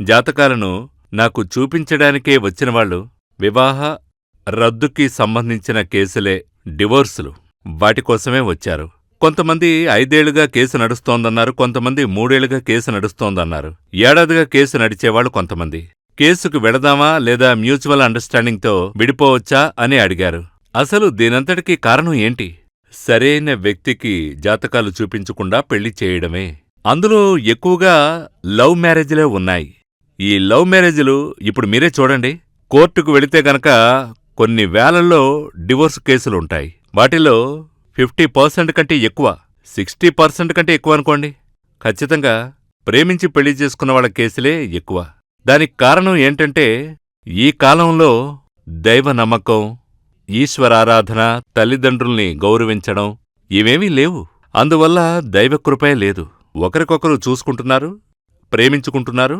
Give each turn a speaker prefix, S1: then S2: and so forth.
S1: జాతకాలను నాకు చూపించడానికే వచ్చినవాళ్ళు వివాహ రద్దుకి సంబంధించిన కేసులే డివోర్సులు. వాటికోసమే వచ్చారు. కొంతమంది ఐదేళ్ళుగా కేసు నడుస్తోందన్నారు కొంతమంది మూడేళ్ళుగా కేసు నడుస్తోందన్నారు. ఏడాదిగా కేసు నడిచేవాళ్ళు కొంతమంది. కేసుకు వెళదామా లేదా మ్యూచువల్ అండర్స్టాండింగ్తో విడిపోవచ్చా అని అడిగారు. అసలు దీనంతటికీ కారణం ఏంటి? సరైన వ్యక్తికి జాతకాలు చూపించకుండా పెళ్ళి చేయడమే. అందులో ఎక్కువగా లవ్ మ్యారేజ్లే ఉన్నాయి. ఈ లవ్ మ్యారేజ్లు ఇప్పుడు మీరే చూడండి. కోర్టుకు వెళితే గనక కొన్ని వేలల్లో డివోర్స్ కేసులుంటాయి వాటిలో ఫిఫ్టీ పర్సెంట్ కంటే ఎక్కువ సిక్స్టీ పర్సెంట్ కంటే ఎక్కువ అనుకోండి. ఖచ్చితంగా ప్రేమించి పెళ్ళి చేసుకున్న వాళ్ళ కేసులే ఎక్కువ. దానికి కారణం ఏంటంటే ఈ కాలంలో దైవ నమ్మకం ఈశ్వరారాధన తల్లిదండ్రుల్ని గౌరవించడం ఇవేమీ లేవు. అందువల్ల దైవకృపే లేదు. ఒకరికొకరు చూసుకుంటున్నారు ప్రేమించుకుంటున్నారు